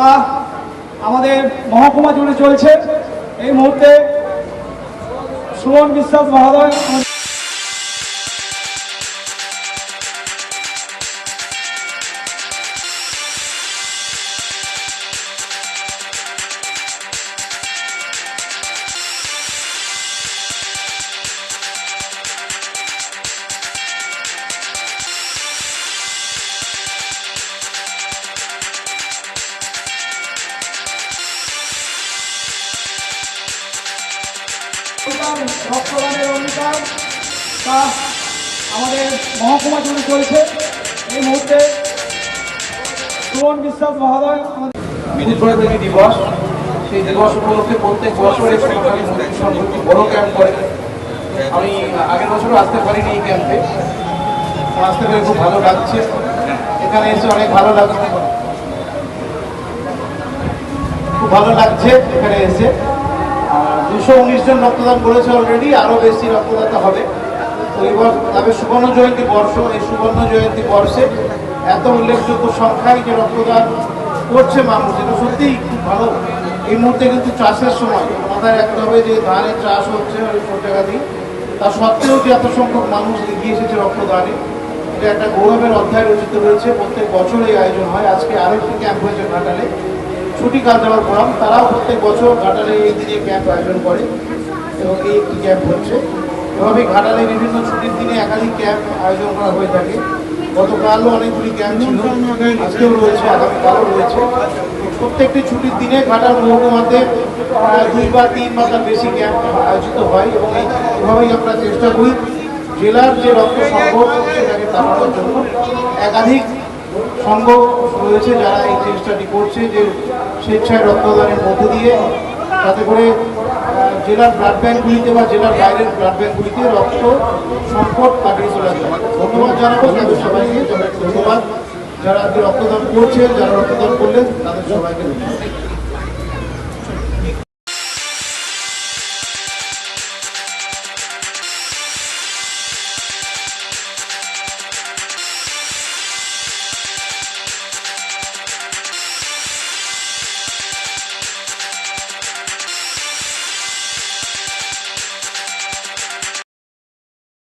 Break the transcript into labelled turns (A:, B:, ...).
A: তা আমাদের মহকুমা জুড়ে চলছে। এই মুহূর্তে সুমন বিশ্বাস মহোদয় রক্তদানের অঙ্গীকার তা আমাদের মহকুমা জুড়ে চলছে। এই মুহূর্তে সুমন বিশ্বাস মহোদয় আমাদের
B: দিবস। সেই দিবস উপলক্ষে প্রত্যেক বছরে বড় ক্যাম্প করে। আমি আগের বছরও আসতে পারিনি এই ক্যাম্পে আসতে পেরে খুব ভালো লাগছে। এখানে এসে অনেক ভালো লাগছে। খুব ভালো লাগছে এখানে এসে। দুশো উনিশ জন রক্তদান করেছে অলরেডি আরও বেশি রক্তদাতা হবে। এবার তবে সুবর্ণ জয়ন্তী বর্ষ, এই সুবর্ণ জয়ন্তী বর্ষে এত উল্লেখযোগ্য সংখ্যায় যে রক্তদান করছে মানুষ, এটা সত্যিই ভালো। এই মুহূর্তে কিন্তু চাষের সময়, মাথায় রাখতে হবে যে ধানের চাষ হচ্ছে জায়গাতেই। তা সত্ত্বেও যে এত সংখ্যক মানুষ এগিয়ে এসেছে রক্তদানে, এটা একটা গৌরবের অধ্যায় রচিত রয়েছে প্রত্যেক বছর আয়োজন হয়। আজকে আরও একটি ক্যাম্প হয়েছে ঘাটালে। ছুটি কালচারাল ফোরাম তারাও প্রত্যেক বছর ঘাটালে এই দিনে ক্যাম্প আয়োজন করে এবং এই একটি ক্যাম্প হচ্ছে। এভাবে ঘাটালে বিভিন্ন ছুটির দিনে একাধিক ক্যাম্প আয়োজন করা হয়ে থাকে। গতকালও অনেকগুলি ক্যাম্প ছিল। আজকেও রয়েছে, আগামীকালও রয়েছে। প্রত্যেকটি ছুটির দিনে ঘাটাল মহকুমাতে দুই বা তিন বা তার বেশি ক্যাম্প আয়োজিত হয় এবং এই এভাবেই আমরা চেষ্টা করি। জেলার যে রক্ত সংগ্রহ সেটাকে বাড়ানোর জন্য। একাধিক সংঘ রয়েছে যারা এই চেষ্টাটি করছে যে স্বেচ্ছায় রক্তদানের মধ্য দিয়ে তাতে করে জেলার ব্লাড ব্যাঙ্কগুলিতে বা জেলার বাইরের ব্লাড ব্যাঙ্কগুলিতে রক্ত সংকট কাটিয়ে চলে যায় ধন্যবাদ জানাব, তাদের সবাইকে ধন্যবাদ। যারা আজকে রক্তদান করছেন, যারা রক্তদান করলেন, তাদের সবাইকে ধন্যবাদ।